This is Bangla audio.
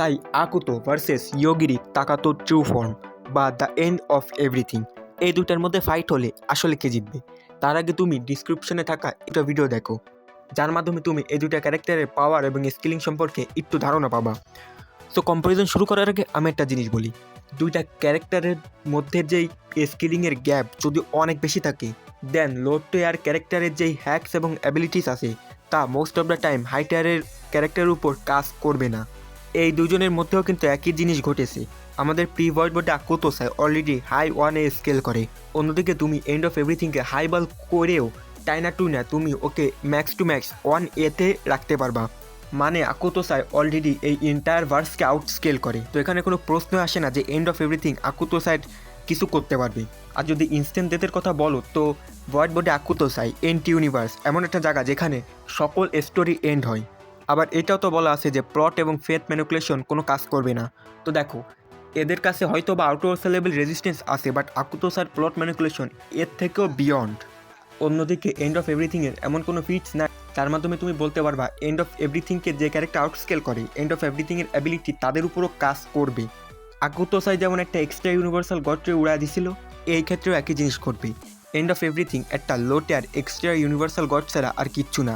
Sai Akuto versus Yogiri Takato true form বা দ্য এন্ড অফ এভরিথিং এই দুটার মধ্যে ফাইট হলে আসলে কে জিতবে? তার আগে তুমি ডিসক্রিপশনে থাকা একটা ভিডিও দেখো, যার মাধ্যমে তুমি এই দুটা ক্যারেক্টারের পাওয়ার এবং স্কিলিং সম্পর্কে একটু ধারণা পাবা। সো কম্পারিজন শুরু করার আগে আমি একটা জিনিস বলি, দুইটা ক্যারেক্টারের মধ্যে যেই স্কিলিংয়ের গ্যাপ যদি অনেক বেশি থাকে দেন লোড টু এয়ার ক্যারেক্টারের যেই হ্যাকস এবং অ্যাবিলিটিস আছে, তা most of the time high টায়ারের ক্যারেক্টারের উপর কাজ করবে না। এই দুজনের মধ্যেও কিন্তু একই জিনিস ঘটেছে। আমাদের প্রি ভয়েড বোর্ডে আকোতোসায় অলরেডি হাই ওয়ানে স্কেল করে। অন্যদিকে তুমি এন্ড অফ এভরিথিংকে হাই বল করেও টাইনা টু না তুমি ওকে ম্যাক্স টু ম্যাক্স ওয়ান এতে রাখতে পারবা। মানে আকুতোসায় অলরেডি এই এন্টায়ার ভার্সকে আউট স্কেল করে। তো এখানে কোনো প্রশ্ন আসে না যে এন্ড অফ এভরিথিং আকুতোসাইড কিছু করতে পারবে। আর যদি ইনস্ট্যান্ট ডেথের কথা বলো, তো ভয়েড বোর্ডে আকুতোসাই এন্ড ইউনিভার্স এমন একটা জায়গা যেখানে সকল স্টোরি এন্ড হয়। আবার এটাও তো বলা আছে যে প্লট এবং ফেথ ম্যানুকুলেশন কোনো কাজ করবে না। তো দেখো, এদের কাছে হয়তো বা আউট লেভেল রেজিস্ট্যান্স আছে বাট আকুতোসার প্লট ম্যানুকুলেশন এর থেকেও বিয়ন্ড অন্যদিকে এন্ড অফ এভরিথিংয়ের এমন কোনো ফিটস না তার মাধ্যমে তুমি বলতে পারবা এন্ড অফ এভরিথিংকে যে ক্যারেক্টার আউটস্কেল করে এন্ড অফ এভরিথিংয়ের অ্যাবিলিটি তাদের উপরও কাজ করবে। আকুতোসাই যেমন একটা এক্সট্রা ইউনিভার্সাল গডকে উড়া দিছিল, এই ক্ষেত্রেও একই জিনিস ঘটবে। এন্ড অফ এভরিথিং একটা low tier extra universal god ছাড়া আর কিচ্ছু না।